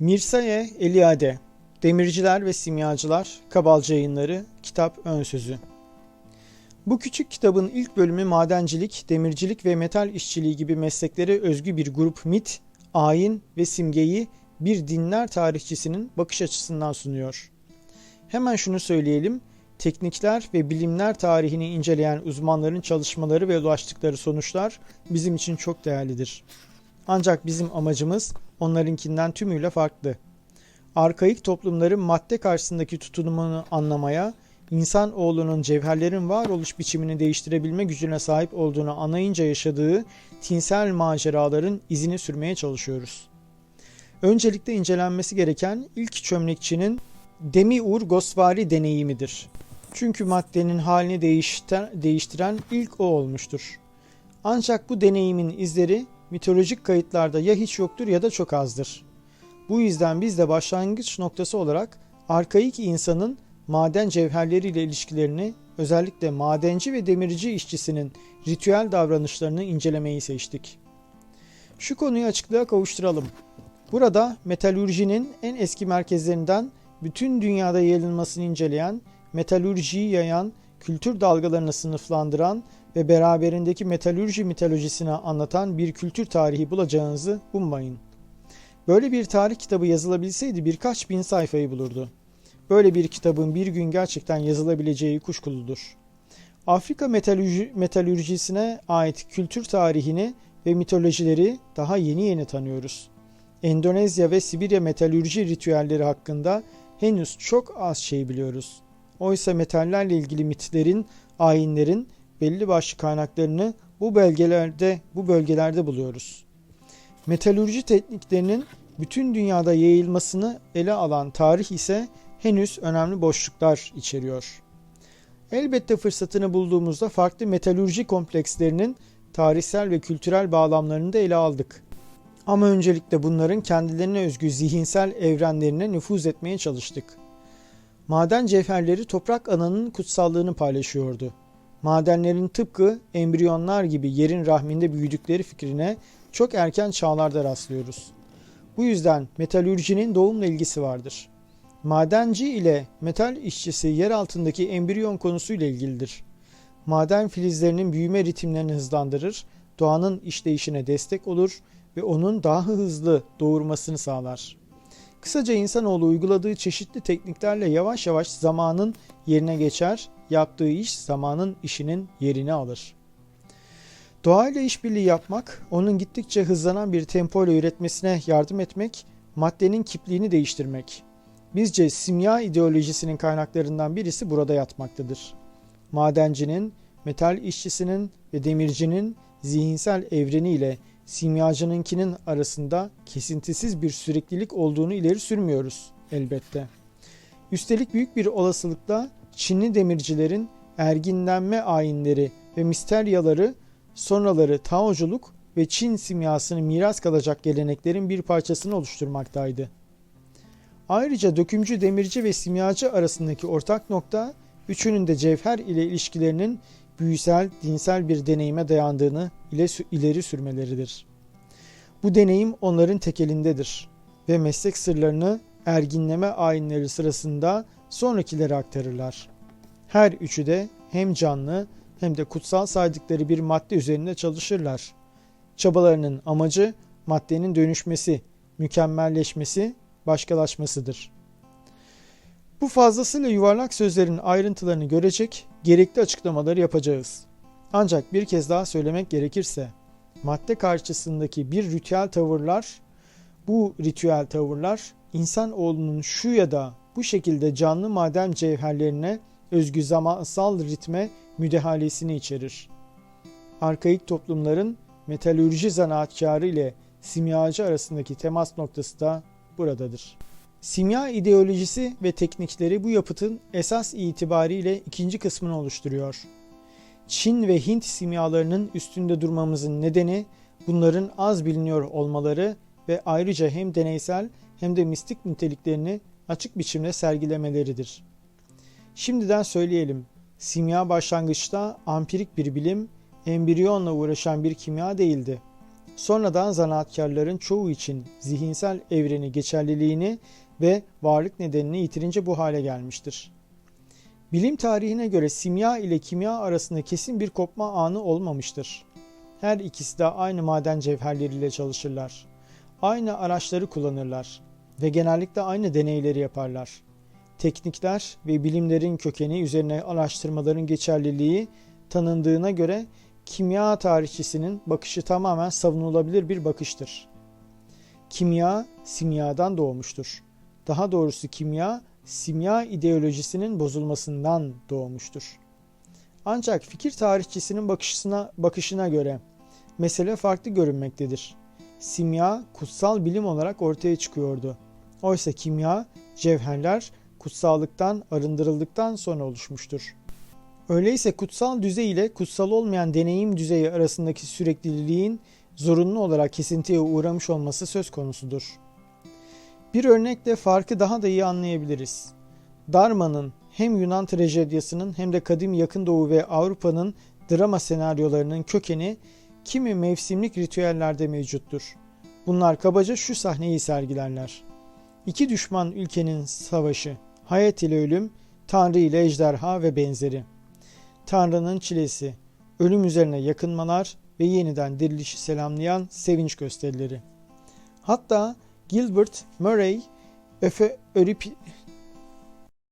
Mirsaye Eliade Demirciler ve Simyacılar Kabalcı Yayınları Kitap Ön Sözü Bu küçük kitabın ilk bölümü madencilik, demircilik ve metal işçiliği gibi mesleklere özgü bir grup mit, ayin ve simgeyi bir dinler tarihçisinin bakış açısından sunuyor. Hemen şunu söyleyelim, teknikler ve bilimler tarihini inceleyen uzmanların çalışmaları ve ulaştıkları sonuçlar bizim için çok değerlidir. Ancak bizim amacımız onlarınkinden tümüyle farklı. Arkaik toplumların madde karşısındaki tutumunu anlamaya, insan oğlunun cevherlerin varoluş biçimini değiştirebilme gücüne sahip olduğunu anlayınca yaşadığı tinsel maceraların izini sürmeye çalışıyoruz. Öncelikle incelenmesi gereken ilk çömlekçinin Demiur Gosvari deneyimidir. Çünkü maddenin halini değiştiren ilk o olmuştur. Ancak bu deneyimin izleri mitolojik kayıtlarda ya hiç yoktur ya da çok azdır. Bu yüzden biz de başlangıç noktası olarak arkaik insanın maden cevherleriyle ilişkilerini özellikle madenci ve demirci işçisinin ritüel davranışlarını incelemeyi seçtik. Şu konuyu açıklığa kavuşturalım. Burada metalürjinin en eski merkezlerinden bütün dünyada yayılmasını inceleyen, metalürjiyi yayan, kültür dalgalarını sınıflandıran ve beraberindeki metalürji mitolojisini anlatan bir kültür tarihi bulacağınızı ummayın. Böyle bir tarih kitabı yazılabilseydi birkaç bin sayfayı bulurdu. Böyle bir kitabın bir gün gerçekten yazılabileceği kuşkuludur. Afrika metalürji, metalürjisine ait kültür tarihini ve mitolojileri daha yeni yeni tanıyoruz. Endonezya ve Sibirya metalürji ritüelleri hakkında henüz çok az şey biliyoruz. Oysa metallerle ilgili mitlerin, ayinlerin belli başlı kaynaklarını bu belgelerde bu bölgelerde buluyoruz. Metalürji tekniklerinin bütün dünyada yayılmasını ele alan tarih ise henüz önemli boşluklar içeriyor. Elbette fırsatını bulduğumuzda farklı metalürji komplekslerinin tarihsel ve kültürel bağlamlarını da ele aldık. Ama öncelikle bunların kendilerine özgü zihinsel evrenlerine nüfuz etmeye çalıştık. Maden cevherleri toprak ananın kutsallığını paylaşıyordu. Madenlerin tıpkı embriyonlar gibi yerin rahminde büyüdükleri fikrine çok erken çağlarda rastlıyoruz. Bu yüzden metalürjinin doğumla ilgisi vardır. Madenci ile metal işçisi yer altındaki embriyon konusuyla ilgilidir. Maden filizlerinin büyüme ritimlerini hızlandırır, doğanın işleyişine destek olur ve onun daha hızlı doğurmasını sağlar. Kısaca insanoğlu uyguladığı çeşitli tekniklerle yavaş yavaş zamanın yerine geçer, yaptığı iş zamanın işinin yerini alır. Doğayla işbirliği yapmak, onun gittikçe hızlanan bir tempo ile üretmesine yardım etmek, maddenin kipliğini değiştirmek. Bizce simya ideolojisinin kaynaklarından birisi burada yatmaktadır. Madencinin, metal işçisinin ve demircinin zihinsel evreniyle simyacınınkinin arasında kesintisiz bir süreklilik olduğunu ileri sürmüyoruz elbette. Üstelik büyük bir olasılıkla Çinli demircilerin erginlenme ayinleri ve misteryaları sonraları Taoculuk ve Çin simyasını miras kalacak geleneklerin bir parçasını oluşturmaktaydı. Ayrıca dökümcü demirci ve simyacı arasındaki ortak nokta üçünün de cevher ile ilişkilerinin büyüsel, dinsel bir deneyime dayandığını ileri sürmeleridir. Bu deneyim onların tekelindedir ve meslek sırlarını erginleme ayinleri sırasında sonrakilere aktarırlar. Her üçü de hem canlı hem de kutsal saydıkları bir madde üzerinde çalışırlar. Çabalarının amacı maddenin dönüşmesi, mükemmelleşmesi, başkalaşmasıdır. Bu fazlasıyla yuvarlak sözlerin ayrıntılarını görecek, gerekli açıklamaları yapacağız. Ancak bir kez daha söylemek gerekirse, madde karşısındaki bir ritüel tavırlar, bu ritüel tavırlar insan oğlunun şu ya da bu şekilde canlı maden cevherlerine özgü zamansal ritme müdahalesini içerir. Arkaik toplumların metalürji zanaatkarı ile simyacı arasındaki temas noktası da buradadır. Simya ideolojisi ve teknikleri bu yapıtın esas itibariyle ikinci kısmını oluşturuyor. Çin ve Hint simyalarının üstünde durmamızın nedeni bunların az biliniyor olmaları ve ayrıca hem deneysel hem de mistik niteliklerini açık biçimde sergilemeleridir. Şimdiden söyleyelim, simya başlangıçta ampirik bir bilim, embriyonla uğraşan bir kimya değildi. sonradan zanaatkarların çoğu için zihinsel evreni geçerliliğini ve varlık nedenini yitirince bu hale gelmiştir. Bilim tarihine göre simya ile kimya arasında kesin bir kopma anı olmamıştır. Her ikisi de aynı maden cevherleriyle çalışırlar. Aynı araçları kullanırlar ve genellikle aynı deneyleri yaparlar. Teknikler ve bilimlerin kökeni üzerine araştırmaların geçerliliği tanındığına göre kimya tarihçisinin bakışı tamamen savunulabilir bir bakıştır. Kimya, simyadan doğmuştur. Daha doğrusu kimya, simya ideolojisinin bozulmasından doğmuştur. Ancak fikir tarihçisinin bakışına, bakışına göre mesele farklı görünmektedir. Simya kutsal bilim olarak ortaya çıkıyordu. Oysa kimya, cevherler kutsallıktan arındırıldıktan sonra oluşmuştur. Öyleyse kutsal düzey ile kutsal olmayan deneyim düzeyi arasındaki sürekliliğin zorunlu olarak kesintiye uğramış olması söz konusudur. Bir örnekle farkı daha da iyi anlayabiliriz. Darma'nın hem Yunan trajedyasının hem de kadim Yakın Doğu ve Avrupa'nın drama senaryolarının kökeni kimi mevsimlik ritüellerde mevcuttur. Bunlar kabaca şu sahneyi sergilerler. İki düşman ülkenin savaşı, hayat ile ölüm, Tanrı ile ejderha ve benzeri. Tanrı'nın çilesi, ölüm üzerine yakınmalar ve yeniden dirilişi selamlayan sevinç gösterileri. Hatta Gilbert Murray Öfe, Örip,